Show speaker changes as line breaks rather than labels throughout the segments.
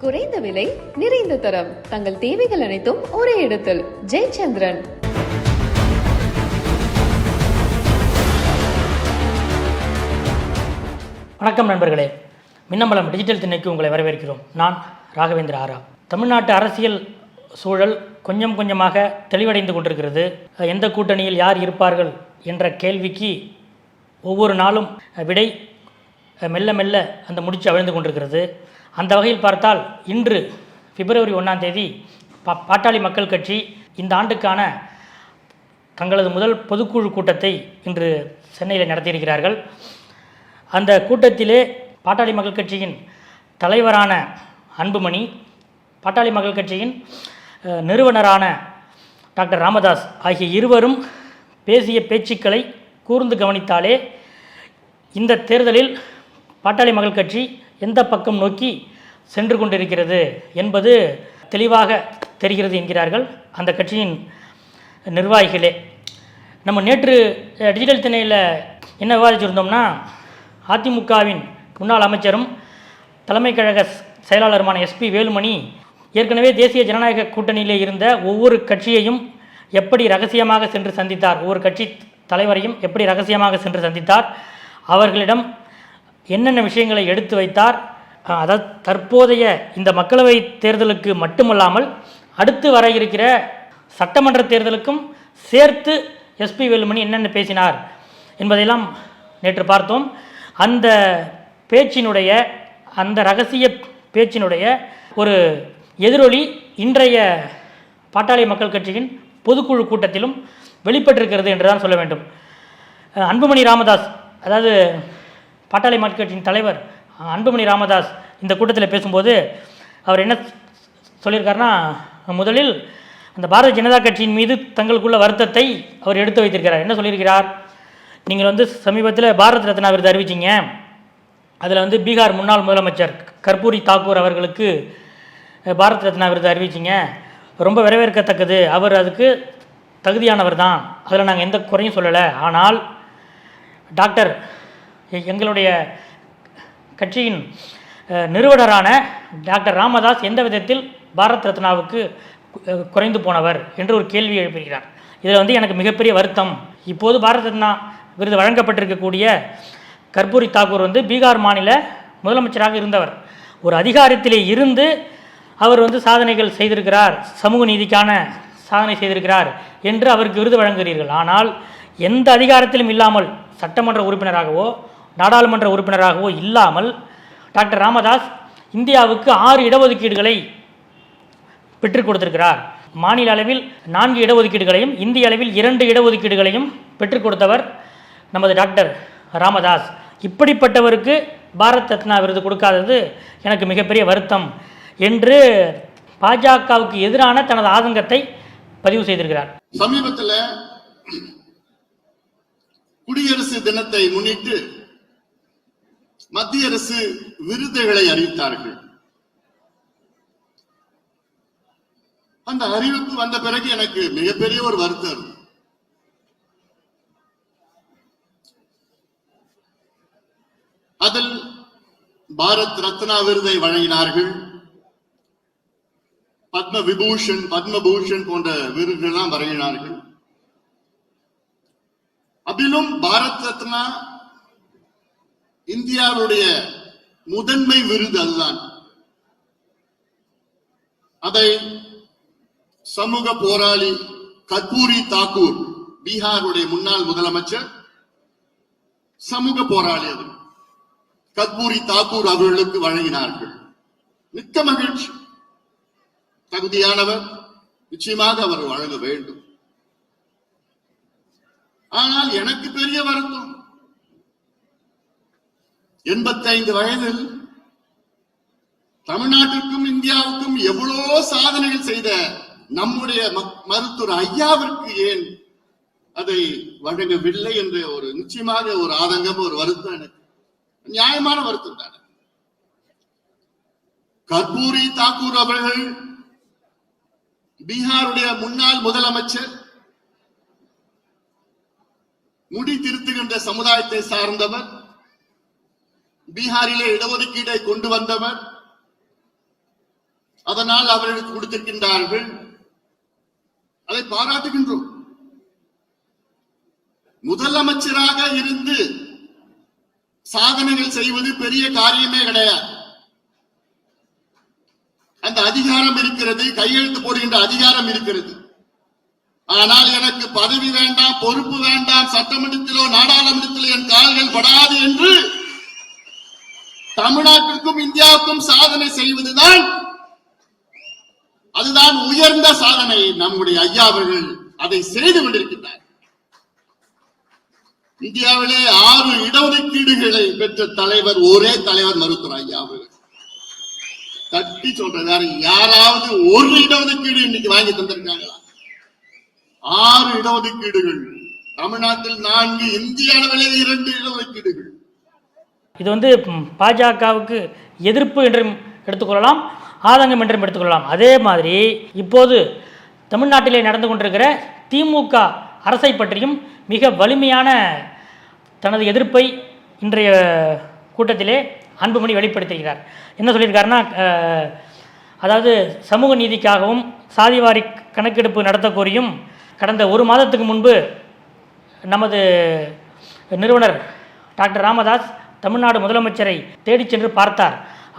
குறைந்த விலை நிறைந்த தரம். தங்கள் தேவைகள் அனைத்தும் ஒரே இடத்தில். ஜெயச்சந்திரன்.
வணக்கம் நண்பர்களே. மின்னம்பலம் டிஜிட்டல் திணைக்கு உங்களை வரவேற்கிறோம். நான் ராகவேந்திர ஆரா. தமிழ்நாட்டு அரசியல் சூழல் கொஞ்சம் கொஞ்சமாக தெளிவடைந்து கொண்டிருக்கிறது. எந்த கூட்டணியில் யார் இருப்பார்கள் என்ற கேள்விக்கு ஒவ்வொரு நாளும் விடை மெல்ல மெல்ல அந்த முடிச்சு அவிழ்ந்து கொண்டிருக்கிறது. அந்த வகையில் பார்த்தால் இன்று பிப்ரவரி ஒன்றாம் தேதி பா பாட்டாளி மக்கள் கட்சி இந்த ஆண்டுக்கான தங்களது முதல் பொதுக்குழு கூட்டத்தை இன்று சென்னையில் நடத்தியிருக்கிறார்கள். அந்த கூட்டத்திலே பாட்டாளி மக்கள் கட்சியின் தலைவரான அன்புமணி பாட்டாளி மக்கள் கட்சியின் நிறுவனரான டாக்டர் ராமதாஸ் ஆகிய இருவரும் பேசிய பேச்சுக்களை கூர்ந்து கவனித்தாலே இந்த தேர்தலில் பாட்டாளி மக்கள் கட்சி எந்த பக்கம் நோக்கி சென்று கொண்டிருக்கிறது என்பது தெளிவாக தெரிகிறது என்கிறார்கள் அந்த கட்சியின் நிர்வாகிகளே. நம்ம நேற்று டிஜிட்டல் திணையில் என்ன விவாதிச்சிருந்தோம்னா அதிமுகவின் முன்னாள் அமைச்சரும் தலைமை கழக செயலாளருமான எஸ்பி வேலுமணி ஏற்கனவே தேசிய ஜனநாயக கூட்டணியிலே இருந்த ஒவ்வொரு கட்சியையும் எப்படி ரகசியமாக சென்று சந்தித்தார் ஒவ்வொரு கட்சி தலைவரையும் எப்படி ரகசியமாக சென்று சந்தித்தார் அவர்களிடம் என்னென்ன விஷயங்களை எடுத்து வைத்தார்? அதாவது தற்போதைய இந்த மக்களவை தேர்தலுக்கு மட்டுமல்லாமல் அடுத்து வர இருக்கிற சட்டமன்ற தேர்தலுக்கும் சேர்த்து எஸ்பி வேலுமணி என்னென்ன பேசினார் என்பதையெல்லாம் நேற்று பார்த்தோம். அந்த பேச்சினுடைய அந்த ரகசிய பேச்சினுடைய ஒரு எதிரொலி இன்றைய பாட்டாளி மக்கள் கட்சியின் பொதுக்குழு கூட்டத்திலும் வெளிப்பட்டிருக்கிறது என்று தான் சொல்ல வேண்டும். அன்புமணி ராமதாஸ் அதாவது பாட்டாளி மார்க்கெட்டின் தலைவர் அன்புமணி ராமதாஸ் இந்த கூட்டத்தில் பேசும்போது அவர் என்ன சொல்லியிருக்காருன்னா முதலில் அந்த பாரதிய ஜனதா கட்சியின் மீது தங்களுக்குள்ள வருத்தத்தை அவர் எடுத்து வைத்திருக்கிறார். என்ன சொல்லியிருக்கிறார்? நீங்கள் வந்து சமீபத்தில் பாரத் ரத்னா விருது அறிவிச்சிங்க. அதில் வந்து பீகார் முன்னாள் முதலமைச்சர் கர்பூரி தாக்கூர் அவர்களுக்கு பாரத் ரத்னா விருது அறிவிச்சிங்க. ரொம்ப வரவேற்கத்தக்கது. அவர் அதுக்கு தகுதியானவர் தான். அதில் நாங்கள் எந்த குறையும் சொல்லலை. ஆனால் டாக்டர் எங்களுடைய கட்சியின் நிறுவனரான டாக்டர் ராமதாஸ் எந்த விதத்தில் பாரத் ரத்னாவுக்கு குறைந்து போனவர் என்று ஒரு கேள்வி எழுப்புகிறார். இதில் வந்து எனக்கு மிகப்பெரிய வருத்தம். இப்போது பாரத் ரத்னா விருது வழங்கப்பட்டிருக்கக்கூடிய கர்பூரி தாக்கூர் வந்து பீகார் மாநில முதலமைச்சராக இருந்தவர். ஒரு அதிகாரத்திலே இருந்து அவர் வந்து சாதனைகள் செய்திருக்கிறார் சமூக நீதிக்கான சாதனை செய்திருக்கிறார் என்று அவருக்கு விருது வழங்குகிறீர்கள். ஆனால் எந்த அதிகாரத்திலும் இல்லாமல் சட்டமன்ற உறுப்பினராகவோ நாடாளுமன்ற உறுப்பினராகவோ இல்லாமல் டாக்டர் ராமதாஸ் இந்தியாவுக்கு ஆறு இடஒதுக்கீடுகளை பெற்றுக் கொடுத்திருக்கிறார். மாநில அளவில் நான்கு இடஒதுக்கீடுகளையும் இந்திய அளவில் இரண்டு இடஒதுக்கீடுகளையும் பெற்றுக் கொடுத்தவர் நமது டாக்டர் ராமதாஸ். இப்படிப்பட்டவருக்கு பாரத் ரத்னா விருது கொடுக்காதது எனக்கு மிகப்பெரிய வருத்தம் என்று பாஜகவுக்கு எதிரான தனது ஆதங்கத்தை பதிவு செய்திருக்கிறார்.
சமீபத்தில் குடியரசு தினத்தை முன்னிட்டு மத்திய அரசு விருதுகளை அறிவித்தார்கள். அந்த அறிவிப்பு வந்த பிறகு எனக்கு மிகப்பெரிய ஒரு வருத்தம் அதில் பாரத் ரத்னா விருதை வழங்கினார்கள். பத்ம விபூஷன் பத்மபூஷன் போன்ற விருதுகள்லாம் வழங்கினார்கள். அதிலும் பாரத் ரத்னா இந்தியாவுடைய முதன்மை விருது அதுதான். அதை சமூக போராளி கற்பூரி தாக்கூர் பீகாருடைய முன்னாள் முதலமைச்சர் சமூக போராளி அது கத்பூரி தாக்கூர் அவர்களுக்கு வழங்கினார்கள். மிக்க மகிழ்ச்சி. தகுதியானவர். நிச்சயமாக அவர் வழங்க வேண்டும். ஆனால் எனக்கு பெரிய வருத்தம். எண்பத்தைந்து வயதில் தமிழ்நாட்டிற்கும் இந்தியாவுக்கும் எவ்வளவோ சாதனைகள் செய்த நம்முடைய மக்- மருத்துவர் ஐயாவிற்கு ஏன் அதை வழங்கவில்லை என்ற ஒரு நிச்சயமாக ஒரு ஆதங்கம் ஒரு வருத்தம் எனக்கு. நியாயமான வருத்தம் தானே. கர்பூரி தாக்கூர் அவர்கள் பீகாருடைய முன்னாள் முதலமைச்சர் முடி திருத்துகின்ற சமுதாயத்தை சார்ந்தவர் பீகாரிலே இடஒதுக்கீடை கொண்டு வந்தவர். அதனால் அவர்களுக்கு கொடுத்திருக்கின்றார்கள். அதை பாராட்டுகின்றோம். முதலமைச்சராக இருந்து சாதனைகள் செய்வது பெரிய காரியமே கிடையாது. அந்த அதிகாரம் இருக்கிறது கையெழுத்து போடுகின்ற அதிகாரம் இருக்கிறது. ஆனால் எனக்கு பதவி வேண்டாம் பொறுப்பு வேண்டாம் சட்டமன்றத்திலோ நாடாளுமன்றத்திலோ என் கால்கள் படாது என்று தமிழ்நாட்டிற்கும் இந்தியாவுக்கும் சாதனை செய்வதுதான் அதுதான் உயர்ந்த சாதனை. நம்முடைய ஐயா அவர்கள் அதை செய்து கொண்டிருக்கின்றார். இந்தியாவிலே ஆறு இடஒதுக்கீடுகளை பெற்ற தலைவர் ஒரே தலைவர் மருத்துவர் ஐயா அவர்கள். தட்டி சொல்றது யாராவது ஒரு இடஒதுக்கீடு இன்னைக்கு வாங்கி தந்திருக்காங்களா? ஆறு இடஒதுக்கீடுகள். தமிழ்நாட்டில் நான்கு இந்திய அளவிலே இரண்டு இடஒதுக்கீடுகள்.
இது வந்து பாஜகவுக்கு எதிர்ப்பு என்றும் எடுத்துக்கொள்ளலாம் ஆதங்கம் என்றும் எடுத்துக்கொள்ளலாம். அதே மாதிரி இப்போது தமிழ்நாட்டிலே நடந்து கொண்டிருக்கிற திமுக அரசை பற்றியும் மிக வலிமையான தனது எதிர்ப்பை இன்றைய கூட்டத்திலே அன்புமணி வெளிப்படுத்துகிறார். என்ன சொல்லியிருக்காருன்னா அதாவது சமூக நீதிக்காகவும் சாதிவாரி கணக்கெடுப்பு நடத்த கோரியும் கடந்த ஒரு மாதத்துக்கு முன்பு நமது நிறுவனர் டாக்டர் ராமதாஸ் தமிழ்நாடு முதலமைச்சரை தேடிச் சென்று பார்த்தார்.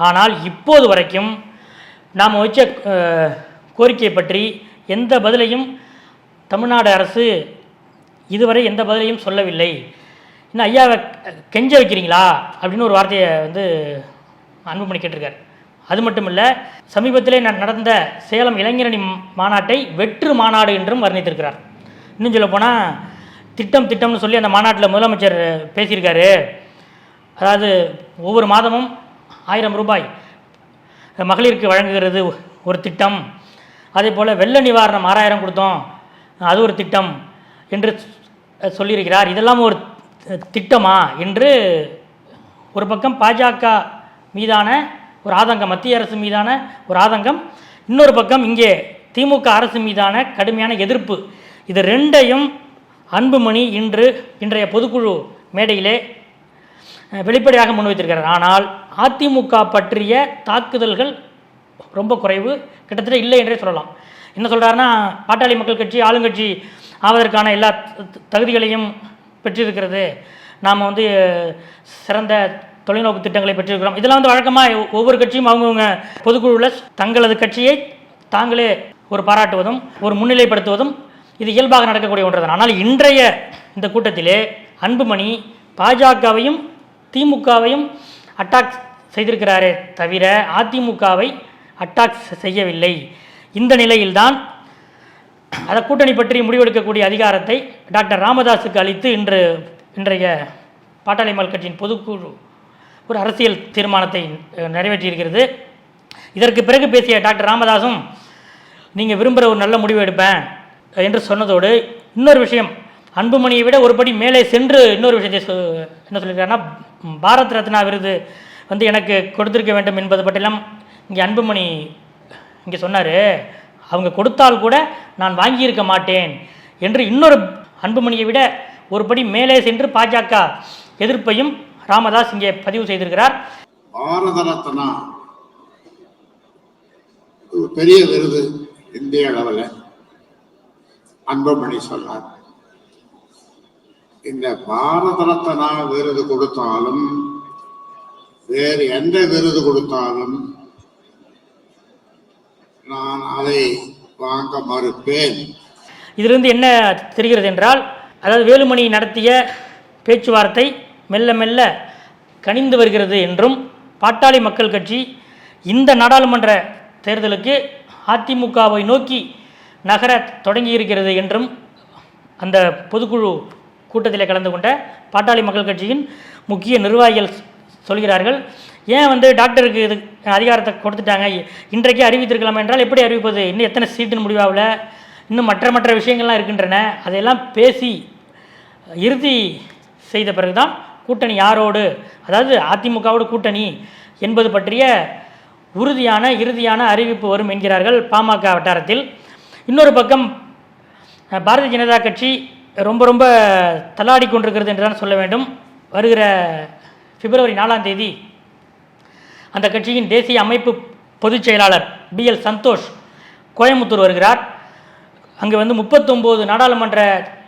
ஆனால் இப்போது வரைக்கும் நாம் வச்ச கோரிக்கை பற்றி எந்த பதிலையும் தமிழ்நாடு அரசு இதுவரை எந்த பதிலையும் சொல்லவில்லை. இன்னும் ஐயாவை கெஞ்ச வைக்கிறீங்களா? அப்படின்னு ஒரு வார்த்தையை வந்து அன்புமணி கேட்டிருக்கார். அது மட்டும் இல்லை சமீபத்திலே நடந்த சேலம் இளைஞரணி மாநாட்டை வெற்று மாநாடு என்றும் வர்ணித்திருக்கிறார். இன்னும் சொல்ல போனால் திட்டம் திட்டம்னு சொல்லி அந்த மாநாட்டில் முதலமைச்சர் பேசியிருக்காரு. அதாவது ஒவ்வொரு மாதமும் ஆயிரம் ரூபாய் மகளிருக்கு வழங்குகிறது ஒரு திட்டம். அதே போல் வெள்ள நிவாரணம் ஆறாயிரம் கொடுத்தோம். அது ஒரு திட்டம் என்று சொல்லியிருக்கிறார். இதெல்லாம் ஒரு திட்டமா என்று ஒரு பக்கம் பாஜக மீதான ஒரு ஆதங்கம் மத்திய அரசு மீதான ஒரு ஆதங்கம். இன்னொரு பக்கம் இங்கே திமுக அரசு மீதான கடுமையான எதிர்ப்பு. இது ரெண்டையும் அன்புமணி இன்று இன்றைய பொதுக்குழு மேடையிலே வெளிப்படையாக முன்வைத்திருக்கிறார் ஆனால் அதிமுக பற்றிய தாக்குதல்கள் ரொம்ப குறைவு. கிட்டத்தட்ட இல்லை என்றே சொல்லலாம். என்ன சொல்கிறாருன்னா பாட்டாளி மக்கள் கட்சி ஆளுங்கட்சி ஆவதற்கான எல்லா தகுதிகளையும் பெற்றிருக்கிறது. நாம் வந்து சிறந்த தொலைநோக்கு திட்டங்களை பெற்றிருக்கிறோம். இதெல்லாம் வந்து வழக்கமாக ஒவ்வொரு கட்சியும் அவங்கவுங்க பொதுக்குழுவில் தங்களது கட்சியை தாங்களே ஒரு பாராட்டுவதும் ஒரு முன்னிலைப்படுத்துவதும் இது இயல்பாக நடக்கக்கூடிய ஒன்றுதான். ஆனால் இன்றைய இந்த கூட்டத்திலே அன்புமணி பாஜகவையும் திமுகவையும் அட்டாக் செய்திருக்கிறாரே தவிர அதிமுகவை அட்டாக் செய்யவில்லை. இந்த நிலையில்தான் அந்த கூட்டணி பற்றி முடிவெடுக்கக்கூடிய அதிகாரத்தை டாக்டர் ராமதாஸுக்கு அளித்து இன்று இன்றைய பாட்டாளி மக்கள் கட்சியின் பொதுக்குழு ஒரு அரசியல் தீர்மானத்தை நிறைவேற்றியிருக்கிறது. இதற்கு பிறகு பேசிய டாக்டர் ராமதாஸும் நீங்கள் விரும்புகிற ஒரு நல்ல முடிவு எடுப்பேன் என்று சொன்னதோடு இன்னொரு விஷயம் அன்புமணியை விட ஒருபடி மேலே சென்று இன்னொரு விஷயத்தை சொ- என்ன சொல்லியிருக்காருன்னா பாரத் ரத்னா விருது வந்து எனக்கு கொடுத்திருக்க வேண்டும் என்பது பற்றிலாம் இங்கே அன்புமணி இங்கே சொன்னார் அவங்க கொடுத்தால் கூட நான் வாங்கியிருக்க மாட்டேன் என்று இன்னொரு அன்புமணியை விட ஒருபடி மேலே சென்று பாஜக எதிர்ப்பையும் ராமதாஸ் இங்கே பதிவு செய்திருக்கிறார்.
பாரத ரத்னா பெரிய விருது இந்திய அளவில் அன்புமணி சொன்னார் இந்த பாரத ரத்னா விருது கொடுத்தாலும் வேறு எந்த விருது கொடுத்தாலும் நான் அதை வாங்க மறுப்பேன்.
இதிலிருந்து என்ன தெரிகிறது என்றால் அதாவது வேலுமணி நடத்திய பேச்சுவார்த்தை மெல்ல மெல்ல கனிந்து வருகிறது என்றும் பாட்டாளி மக்கள் கட்சி இந்த நாடாளுமன்ற தேர்தலுக்கு அதிமுகவை நோக்கி நகர தொடங்கியிருக்கிறது என்றும் அந்த பொதுக்குழு கூட்டத்தில் கலந்து கொண்ட பாட்டாளி மக்கள் கட்சியின் முக்கிய நிர்வாகிகள் சொல்கிறார்கள் ஏன் வந்து டாக்டருக்கு இது அதிகாரத்தை கொடுத்துட்டாங்க? இன்றைக்கே அறிவித்திருக்கலாம் என்றால் எப்படி அறிவிப்பது? இன்னும் எத்தனை சீட்டுன்னு முடிவாகல? இன்னும் மற்ற மற்ற விஷயங்கள்லாம் இருக்கின்றன. அதையெல்லாம் பேசி இறுதி செய்த பிறகுதான் கூட்டணி யாரோடு? அதாவது அதிமுகவோடு கூட்டணி என்பது பற்றிய உறுதியான இறுதியான அறிவிப்பு வரும் என்கிறார்கள் பாமக வட்டாரத்தில். இன்னொரு பக்கம் பாரதிய ஜனதா கட்சி ரொம்ப ரொம்ப தள்ளாடி கொண்டிருக்கிறது என்று தான் சொல்ல வேண்டும். வருகிற பிப்ரவரி நாலாம் தேதி அந்த கட்சியின் தேசிய அமைப்பு பொதுச் செயலாளர் பிஎல் சந்தோஷ் கோயம்புத்தூர் வருகிறார். அங்கே வந்து முப்பத்தொம்போது நாடாளுமன்ற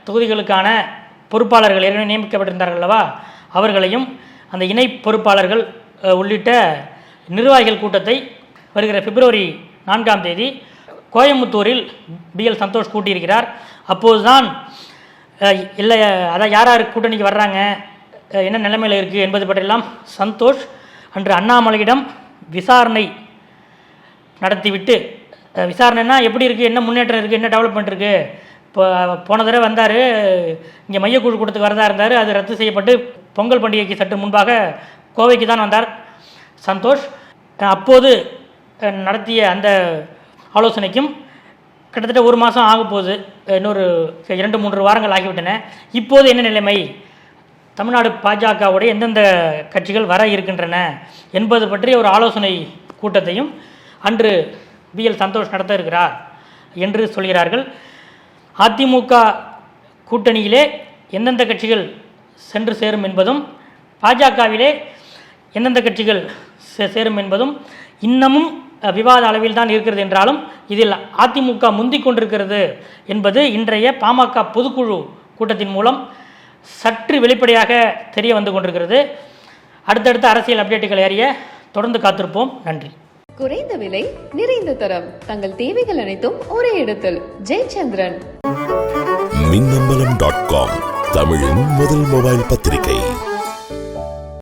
தொகுதிகளுக்கான பொறுப்பாளர்கள் ஏற்கனவே நியமிக்கப்பட்டிருந்தார்கள் அல்லவா? அவர்களையும் அந்த இணை பொறுப்பாளர்கள் உள்ளிட்ட நிர்வாகிகள் கூட்டத்தை வருகிற பிப்ரவரி நான்காம் தேதி கோயம்புத்தூரில் பிஎல் சந்தோஷ் கூட்டியிருக்கிறார். அப்போதுதான் இல்லை அதான் யார் யார் கூட்டணிக்கு வர்றாங்க? என்ன நிலைமையில் இருக்குது என்பது பற்றியெல்லாம் சந்தோஷ் அன்று அண்ணாமலையிடம் விசாரணை நடத்திவிட்டு விசாரணைனா எப்படி இருக்குது என்ன முன்னேற்றம் இருக்குது என்ன டெவலப்மெண்ட் இருக்குது இப்போ போன தடவை வந்தார் இங்கே மையக்குழு கூட்டத்துக்கு வரதா இருந்தார். அது ரத்து செய்யப்பட்டு பொங்கல் பண்டிகைக்கு சற்று முன்பாக கோவைக்கு தான் வந்தார் சந்தோஷ். அப்போது நடத்திய அந்த ஆலோசனைக்கும் கிட்டத்தட்ட ஒரு மாதம் ஆக போகுது. இன்னொரு இரண்டு மூன்று வாரங்கள் ஆகிவிட்டன. இப்போது என்ன நிலைமை? தமிழ்நாடு பாஜகவுடைய எந்தெந்த கட்சிகள் வர இருக்கின்றன என்பது பற்றிய ஒரு ஆலோசனை கூட்டத்தையும் அன்று பிஎல் சந்தோஷ் நடத்த இருக்கிறார் என்று சொல்கிறார்கள். அதிமுக கூட்டணியிலே எந்தெந்த கட்சிகள் சென்று சேரும் என்பதும் பாஜகவிலே எந்தெந்த கட்சிகள் சே- சேரும் என்பதும் இன்னமும் விவாத அளவில் தான் இருக்கிறது என்றாலும் இதில் அதிமுக முந்திக் கொண்டிருக்கிறது என்பது இன்றைய பாமக பொதுக்குழு கூட்டத்தின் மூலம் சற்று வெளிப்படையாக தெரிய வந்து கொண்டிருக்கிறது. அடுத்தடுத்த அரசியல் அப்டேட்டுகளை அறிய தொடர்ந்து காத்திருப்போம். நன்றி.
குறைந்த விலை நிறைந்த தரம். தங்கள் தேவைகள் அனைத்தும் ஒரே இடத்தில். ஜெயச்சந்திரன்.
மின்னம்பலம் டாட் காம் தமிழின் முதல் மொபைல் பத்திரிகை.